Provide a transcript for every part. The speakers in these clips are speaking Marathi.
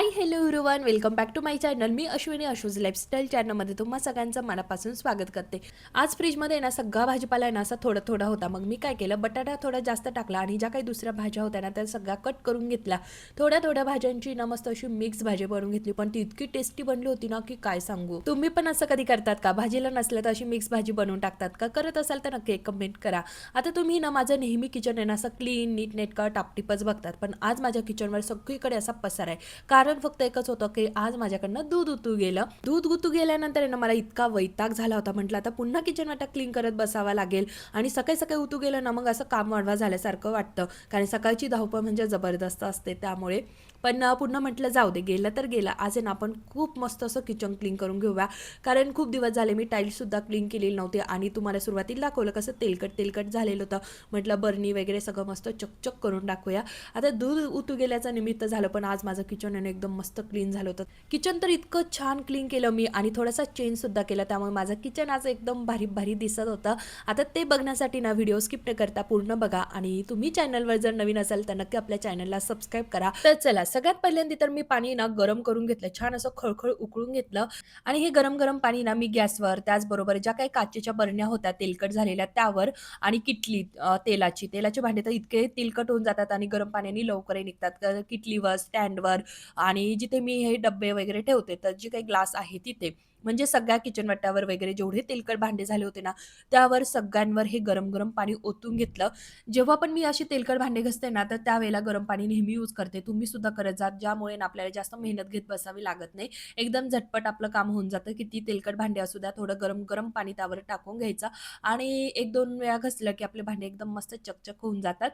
Everyone welcome back to my channel me Ashwini Ashu's lifestyle चॅनलमध्ये तुम्हा सगळ्यांचं मनापासून स्वागत करते. आज फ्रीजमध्ये ना सगळा भाजीपाला आहे ना असा थोडा थोडा होता. मग मी काय केलं बटाटा थोडा जास्त टाकला आणि ज्या काही दुसऱ्या भाज्या होत्या ना त्या सगळ्या कट करून घेतल्या. थोड्या थोड्या भाज्यांची ना मस्त अशी मिक्स भाजी बनवून घेतली. पण ती इतकी टेस्टी बनली होती ना की काय सांगू. तुम्ही पण असं कधी करतात का? भाजीला नसलं तर अशी मिक्स भाजी बनवून टाकतात का? करत असाल तर नक्की कमेंट करा. आता तुम्ही ना माझं नेहमी किचन आहे ना असं क्लीन नीट नेटका टापटिपच बघतात. पण आज माझ्या किचनवर सगळीकडे असा पसार आहे. कारण फक्त एकच होतं की आज माझ्याकडनं दूध उतू गेलं. दूध उतू गेल्यानंतर आहे ना मला इतका वैताग झाला होता. म्हटलं आता पुन्हा किचन वाटा क्लीन करत बसावा लागेल. आणि सकाळी सकाळी उतू गेलं ना मग असं काम वाढवा झाल्यासारखं वाटतं. कारण सकाळची धावपळ म्हणजे जबरदस्त असते त्यामुळे. पण पुन्हा म्हटलं जाऊ दे गेलं तर गेलं. आज आहे ना आपण खूप मस्त असं किचन क्लीन करून घेऊया. कारण खूप दिवस झाले मी टाईल्ससुद्धा क्लीन केलेली नव्हती आणि तुम्हाला सुरुवातीला दाखवलं कसं तेलकट तेलकट झालेलं होतं. म्हटलं बर्नी वगैरे सगळं मस्त चकचक करून टाकूया आता दूध उतू गेल्याचं निमित्त झालं पण आज माझं किचन आणि एकदम मस्त क्लीन झालं होतं. किचन तर इतकं छान क्लीन केलं मी आणि थोडासा चेंजसुद्धा केला. त्यामुळे माझं किचन आज एकदम भारी भारी दिसत होतं. आता ते बघण्यासाठी ना व्हिडिओ स्किप न करता पूर्ण बघा आणि तुम्ही चॅनलवर जर नवीन असाल तर नक्की आपल्या चॅनलला सबस्क्राईब करा. तर चला सगळ्यात पहिल्यांदा तर मी पाणी ना गरम करून घेतलं. छान असं खळखळ उकळून घेतलं आणि हे गरम गरम पाणी ना मी गॅसवर त्याचबरोबर ज्या काही काचेच्या बरण्या होत्या तेलकट झालेल्या त्यावर आणि किटली तेलाची. तेलाचे भांडे तर इतके तेलकट होऊन जातात आणि गरम पाण्याने लवकरही निघतात. किटलीवर स्टँडवर आणि जिथे मी हे डब्बे वगैरे ठेवते तर जे काही ग्लास आहे तिथे. म्हणजे सगळ्या किचन वाट्यावर वगैरे जेवढे तेलकट भांडे झाले होते ना त्यावर सगळ्यांवर हे गरम गरम पाणी ओतून घेतलं. जेव्हा पण मी अशी तेलकट भांडे घसते ना तर त्यावेळेला गरम पाणी नेहमी यूज करते. तुम्ही सुद्धा करत जात ज्यामुळे ना आपल्याला जास्त मेहनत घेत बसावी लागत नाही. एकदम झटपट आपलं काम होऊन जातं किती तेलकट भांडे असू द्या थोडं गरम गरम पाणी त्यावर टाकून घ्यायचं. आणि एक दोन वेळा घसलं की आपले भांडे एकदम मस्त चकचक होऊन जातात.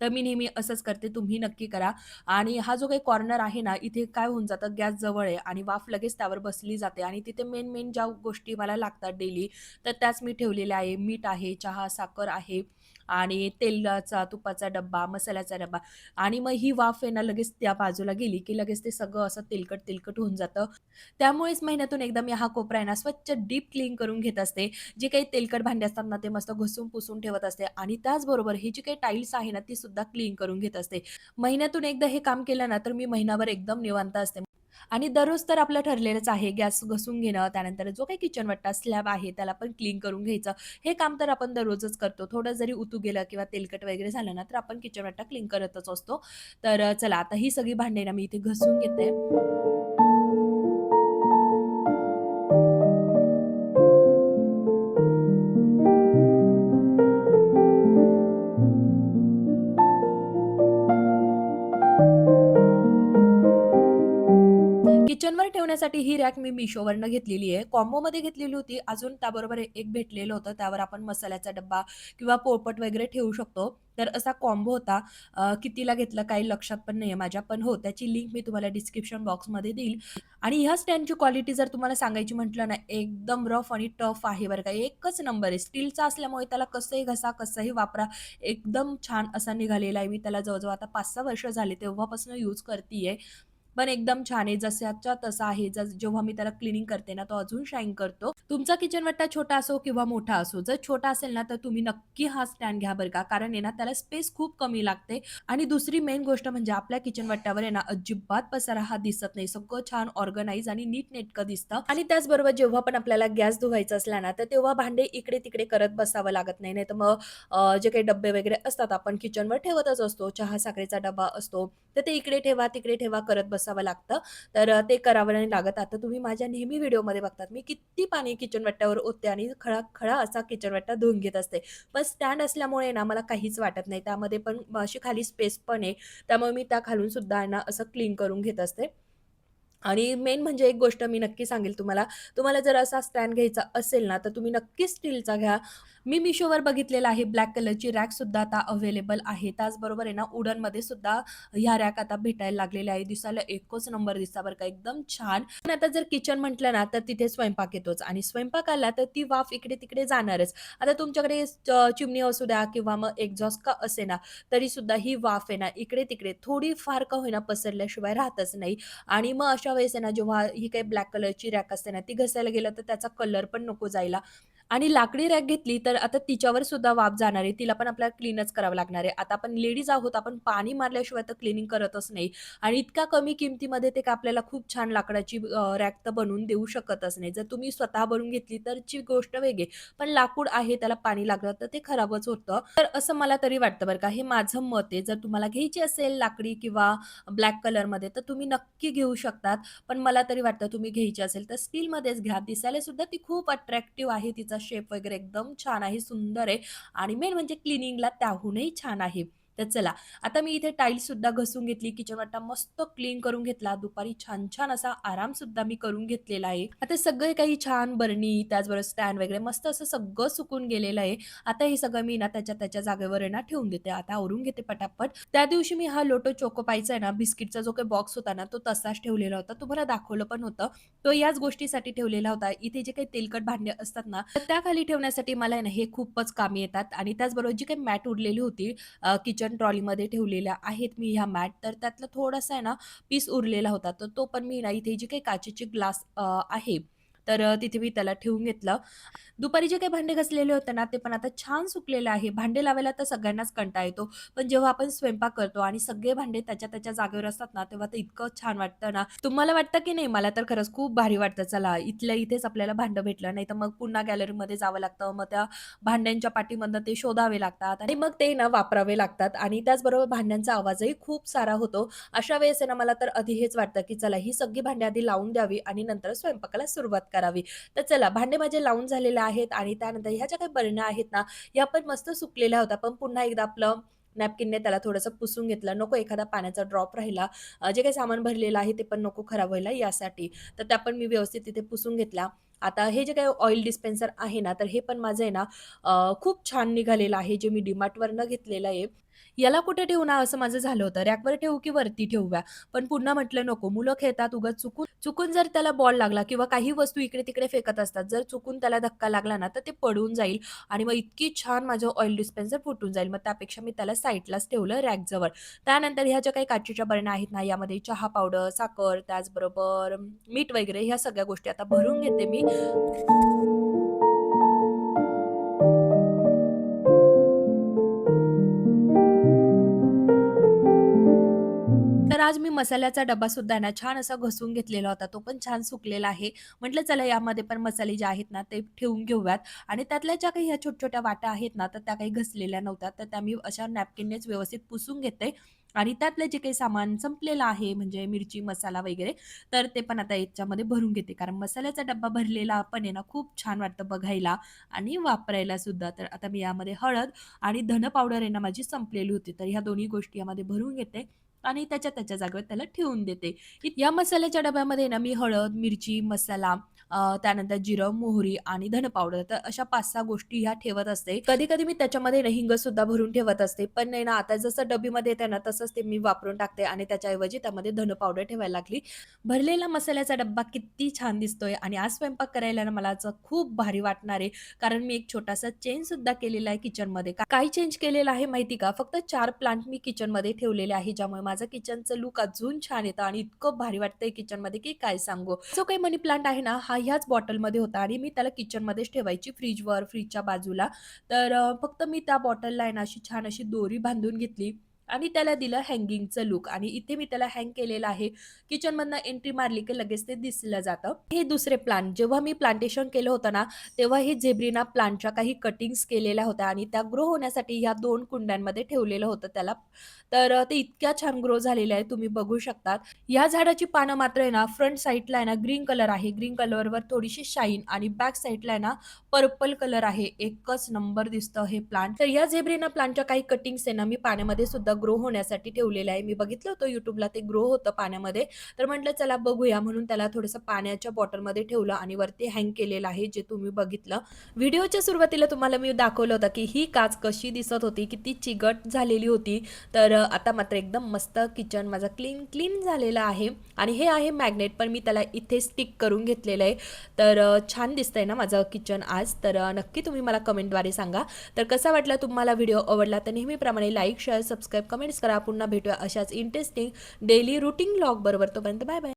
तर मी नेहमी असंच करते तुम्ही नक्की करा. आणि हा जो काही कॉर्नर आहे ना इथे काय होऊन जातं गॅस जवळ आहे आणि वाफ लगेच त्यावर बसली जाते आणि तिथे मेन मेन ज्या गोष्टी मला लागतात डेली तर त्याच मी ठेवलेल्या आहे. मीठ आहे चहा साखर आहे. आणि तेलाचा तुपाचा डब्बा मसाल्याचा डब्बा. आणि मग ही वाफ आहे ना लगेच त्या बाजूला गेली की लगेच ते सगळं असं तेलकट तेलकट होऊन जातं. त्यामुळेच महिन्यातून एकदा मी हा कोपरा आहे ना स्वच्छ डीप क्लीन करून घेत असते. जे काही तेलकट भांडे असतात ना ते मस्त घुसून पुसून ठेवत असते. आणि त्याचबरोबर ही जी काही टाईल्स आहे ना ती सुद्धा क्लीन करून घेत असते. महिन्यातून एकदा हे काम केलं ना तर मी महिनाभर एकदम निवांत असते. आणि दररोज तर आपलं ठरलेलंच आहे गॅस घसून घेणं त्यानंतर जो काही किचन वट्टा स्लॅब आहे त्याला पण क्लीन करून घ्यायचं. हे काम तर आपण दररोजच करतो. थोडं जरी उतू गेलं किंवा तेलकट वगैरे झालं ना तर आपण किचन वट्टा क्लीन करतच असतो. तर चला आता ही सगळी भांडे ना मी इथे घसून घेते. किचनवर ठेवण्यासाठी ही रॅक मी मिशोवरनं घेतलेली आहे. कॉम्बोमध्ये घेतलेली होती. अजून त्याबरोबर एक भेटलेलं होतं. त्यावर आपण मसाल्याचा डब्बा किंवा पोळपट वगैरे ठेवू शकतो. तर असा कॉम्बो होता. कितीला घेतला काही लक्षात पण नाही आहे माझ्या पण हो त्याची लिंक मी तुम्हाला डिस्क्रिप्शन बॉक्समध्ये देईल. आणि ह्या स्टँडची क्वालिटी जर तुम्हाला सांगायची म्हटलं ना एकदम रफ आणि टफ आहे बरं का. एकच नंबर आहे. स्टीलचा असल्यामुळे त्याला कसंही घसा कसंही वापरा. एकदम छान असा निघालेला आहे. मी त्याला जवळजवळ आता पाच सहा वर्ष झाले तेव्हापासून यूज करते पण एकदम छान आहे. जसाच्या तसा आहे. जेव्हा मी त्याला क्लिनिंग करते ना तो अजून शाईन करतो. तुमचा किचन वट्टा छोटा असो किंवा मोठा असो जर छोटा असेल ना तर तुम्ही नक्की हा स्टँड घ्या बरं का. कारण आहे ना त्याला स्पेस खूप कमी लागते. आणि दुसरी मेन गोष्ट म्हणजे आपल्या किचन वट्ट्यावर आहे ना अजिबात पसारा हा दिसत नाही. सगळं छान ऑर्गनाईज आणि नीट नेटकं दिसतं. आणि त्याचबरोबर जेव्हा पण आपल्याला गॅस धुवायचा असला ना तर तेव्हा भांडे इकडे तिकडे करत बसावं लागत नाही. नाही तर मग जे काही डब्बे वगैरे असतात आपण किचनवर ठेवतच असतो. चहा साखरेचा डबा असतो. तर ते इकडे ठेवा तिकडे ठेवा करत बस बसावं लागतं. तर ते करावं आणि लागत. आता तुम्ही माझ्या नेहमी व्हिडिओमध्ये बघतात मी किती पाणी किचन वट्ट्यावर ओतते आणि खळा खळा असा किचन वट्टा धुवून घेत असते. पण स्टँड असल्यामुळे ना मला काहीच वाटत नाही. त्यामध्ये पण अशी खाली स्पेस पण आहे. त्यामुळे मी त्या खालून सुद्धा ना असं क्लीन करून घेत असते. आणि मेन म्हणजे एक गोष्ट मी नक्की सांगेल तुम्हाला. तुम्हाला जर असा स्टँड घ्यायचा असेल ना तर तुम्ही नक्की स्टीलचा घ्या. मी मिशोवर बघितलेला आहे. ब्लॅक कलरची रॅक सुद्धा आता अवेलेबल आहे. त्याचबरोबर आहे ना उडनमध्ये सुद्धा ह्या रॅक आता भेटायला लागलेल्या आहे दिसायला एकच नंबर दिसा बरं का एकदम छान. पण आता जर किचन म्हटलं ना तर तिथे स्वयंपाक येतोच. आणि स्वयंपाक आला तर ती वाफ इकडे तिकडे जाणारच. आता तुमच्याकडे चिमणी असू द्या किंवा मग एक्झॉस्ट का असे ना तरी सुद्धा ही वाफ आहे ना इकडे तिकडे थोडी फार का होईना पसरल्याशिवाय राहतच नाही. आणि मग अशा वेळेस आहे ना जेव्हा ही काही ब्लॅक कलरची रॅक असते ना ती घसायला गेलं तर त्याचा कलर पण नको जायला. आणि लाकडी रॅक घेतली तर आता तिच्यावर सुद्धा वाफ जाणार आहे. तिला पण आपल्याला क्लीनच करावं लागणार आहे. आता आपण लेडीज आहोत, आपण पाणी मारल्याशिवाय तर क्लीनिंग करतच नाही आणि इतका कमी किमतीमध्ये ते का आपल्याला खूप छान लाकडाची रॅक तर बनवून देऊ शकतच नाही. जर तुम्ही स्वतः बनवून घेतली तर ची गोष्ट वेगळी पण लाकूड आहे, त्याला पाणी लागलं तर ते खराबच होतं. तर असं मला तरी वाटतं बरं का. हे माझं मत आहे. जर तुम्हाला घ्यायची असेल लाकडी किंवा ब्लॅक कलरमध्ये तर तुम्ही नक्की घेऊ शकतात. पण मला तरी वाटतं तुम्ही घ्यायची असेल तर स्टीलमध्येच घ्या. दिसायला सुद्धा ती खूप अट्रॅक्टिव्ह आहे. तिचा शेप वगैरे एकदम छान आहे, सुंदर आहे आणि मेन म्हणजे क्लिनिंगला त्याहूनही छान आहे. तर चला, आता मी इथे टाईल्स सुद्धा घसून घेतली. किचन वाटा मस्त क्लीन करून घेतला. दुपारी छान-छान असा आराम सुद्धा मी करून घेतलेला आहे. आता सगळे काही छान बरणी, त्याचबरोबर स्टँड वगैरे मस्त असं सगळं सुकून गेलेलं आहे. आता हे सगळं मी ना त्याच्या त्याच्या जागेवर ना ठेवून देते. आता आवरून घेते पटापट. त्या दिवशी मी हा लोटो चोकोपाईचा आहे ना बिस्किटचा जो काही बॉक्स होता ना, तो तसाच ठेवलेला होता. तुम्हाला दाखवलं पण होतं. तो याच गोष्टीसाठी ठेवलेला होता. इथे जे काही तेलकट भांडे असतात ना, तर त्याखाली ठेवण्यासाठी मला आहे ना हे खूपच कामी येतात आणि त्याचबरोबर जी काही मॅट उरलेली होती किचन किचन ट्रॉलीमध्ये ठेवलेल्या आहेत मी ह्या मॅट. तर त्यातला थोडासा आहे ना पीस उरलेला होता. तर तो पण मी ना इथे जी काही काचेची ग्लास आहे तर तिथे मी त्याला ठेवून घेतलं. दुपारी जे काही भांडे घासलेले होते ना, ते पण आता छान सुकलेलं आहे. भांडे लावायला तर सगळ्यांनाच कंटा येतो. पण जेव्हा आपण स्वयंपाक करतो आणि सगळे भांडे त्याच्या त्याच्या जागेवर असतात ना, तेव्हा ते इतकं छान वाटतं ना. तुम्हाला वाटतं की नाही? मला तर खरंच खूप भारी वाटतं. चला इथल्या इथेच आपल्याला भांडं भेटलं. नाही तर मग पुन्हा गॅलरीमध्ये जावं लागतं. मग त्या भांड्यांच्या पाठीमधनं ते शोधावे लागतात आणि मग ते ना वापरावे लागतात आणि त्याचबरोबर भांड्यांचा आवाजही खूप सारा होतो. अशा वेळेस ना मला तर आधी हेच वाटतं, की चला ही सगळी भांडी आधी लावून द्यावी आणि नंतर स्वयंपाकाला सुरुवात करावी. तर चला भांडे माझे लावून झालेले आहेत आणि त्यानंतर ह्या ज्या काही बरण्या आहेत ना, ह्या पण मस्त सुकलेल्या होत्या. पण पुन्हा एकदा आपलं नॅपकिनने त्याला थोडंसं पुसून घेतलं. नको एखादा पाण्याचा ड्रॉप राहिला. जे काही सामान भरलेलं आहे ते पण नको खराब व्हायला यासाठी. तर त्या पण मी व्यवस्थित तिथे पुसून घेतल्या. आता हे जे काही ऑइल डिस्पेन्सर आहे ना, तर हे पण माझं आहे ना खूप छान निघालेलं आहे. जे मी डिमार्टवरनं घेतलेलं आहे. याला कुठे ठेवू ना असं माझं झालं होतं. रॅकवर ठेवू की वरती ठेवूया? पण पुन्हा म्हटलं नको. मुलं खेळतात उगाच चुकून चुकून जर त्याला बॉल लागला किंवा काही वस्तू इकडे-तिकडे फेकत असतात. जर चुकून त्याला धक्का लागला ना, तर ते पडून जाईल आणि मग इतकी छान माझं ऑइल डिस्पेन्सर फुटून जाईल. मग त्यापेक्षा मी त्याला साईडलाच ठेवलं रॅकजवळ. त्यानंतर ह्या ज्या काही काचेच्या बरण्या आहेत ना, यामध्ये चहा पावडर, साखर, त्याचबरोबर मीठ वगैरे ह्या सगळ्या गोष्टी आता भरून घेते मी. तर आज मी मसाल्याचा डबा सुद्धा ना, छान असा घसून घेतलेला होता. तो पण छान सुकलेला आहे. म्हटलं चला यामध्ये पण मसाले जे आहेत ना, ते ठेवून घेऊयात आणि त्यातल्या ज्या काही ह्या छोट्या-छोट्या वाट्या आहेत ना, तर त्या काही घसलेल्या नव्हत्या. तर त्या मी अशा नॅपकिननेच व्यवस्थित पुसून घेते आणि त्यातलं जे काही सामान संपलेलं आहे, म्हणजे मिरची, मसाला वगैरे, तर ते पण आता याच्यामध्ये भरून घेते. कारण मसाल्याचा डब्बा भरलेला पण आहे ना, खूप छान वाटतं बघायला आणि वापरायला सुद्धा. तर आता मी यामध्ये हळद आणि धन पावडर आहे ना, माझी संपलेली होती. तर ह्या दोन्ही गोष्टी यामध्ये भरून घेते आणि त्याच्या त्याच्या जागेवर त्याला ठेवून देते. या मसाल्याच्या डब्यामध्ये ना मी हळद, मिरची, मसाला त्यानंतर जिरं, मोहरी आणि धन पावडर तर अशा 5-6 गोष्टी ह्या ठेवत असते. कधी-कधी मी त्याच्यामध्ये ना हिंग सुद्धा भरून ठेवत असते. पण नाही ना आता जसं डबीमध्ये येते ना तसंच ते मी वापरून टाकते आणि त्याच्याऐवजी त्यामध्ये धन पावडर ठेवायला लागली. भरलेला मसाल्याचा डब्बा किती छान दिसतोय आणि आज स्वयंपाक करायला ना मला असं खूप भारी वाटणार आहे. कारण मी एक छोटासा चेंज सुद्धा केलेला आहे किचनमध्ये. काय चेंज केलेलं आहे माहिती का? फक्त चार प्लांट मी किचनमध्ये ठेवलेले आहे. ज्यामुळे माझं किचनचं लूक अजून छान येतं आणि इतकं भारी वाटतंय किचनमध्ये की काय सांगू. जो काही मनी प्लांट आहे ना, हा ह्याच बॉटलमध्ये होता आणि मी त्याला किचनमध्येच ठेवायची फ्रीजवर फ्रीजच्या बाजूला. तर फक्त मी त्या बॉटलला आहे ना अशी छान अशी दोरी बांधून घेतली आणि त्याला दिलं हँगिंगचं लूक आणि इथे मी त्याला हँग केलेलं आहे. किचनमधनं एंट्री मारली की लगेच ते दिसलं जातं. हे दुसरे प्लांट जेव्हा मी प्लांटेशन केलं होतं ना, तेव्हा हे झेब्रिना प्लांटच्या काही कटिंग्स केलेल्या होत्या आणि त्या ग्रो होण्यासाठी ह्या दोन कुंड्यांमध्ये ठेवलेलं होतं त्याला. तर ते इतक्या छान ग्रो झालेल्या आहे तुम्ही बघू शकतात. या झाडाची पानं मात्र आहे ना, फ्रंट साईडला आहे ना ग्रीन कलर आहे. ग्रीन कलरवर थोडीशी शाईन आणि बॅक साईडला आहे ना पर्पल कलर आहे. एकच नंबर दिसतं हे प्लांट. तर या झेब्रिना प्लांटच्या काही कटिंग्स आहे ना, मी पाण्यामध्ये सुद्धा ग्रो होण्यासाठी ठेवलेलं आहे. मी बघितलं होतं यूट्यूबला ते ग्रो होतं पाण्यामध्ये. तर म्हटलं चला बघूया म्हणून त्याला थोडंसं पाण्याच्या बॉटलमध्ये ठेवलं आणि वरती हँग केलेलं आहे जे तुम्ही बघितलं. व्हिडिओच्या सुरुवातीला तुम्हाला मी दाखवलं होतं की ही काच कशी दिसत होती, किती चिकट झालेली होती. तर आता मात्र एकदम मस्त किचन माझं क्लीन क्लीन झालेलं आहे आणि हे आहे मॅग्नेट पण मी त्याला इथे स्टिक करून घेतलेलं आहे. तर छान दिसतंय ना माझं किचन आज. तर नक्की तुम्ही मला कमेंटद्वारे सांगा. तर कसा वाटला तुम्हाला व्हिडिओ आवडला तर नेहमीप्रमाणे लाईक, शेअर, सबस्क्राईब, कमेंट्स करा. पुन्हा भेटूया अशाच इंटरेस्टिंग डेली रुटीन व्लॉग बरोबर. तोपर्यंत बाय बाय.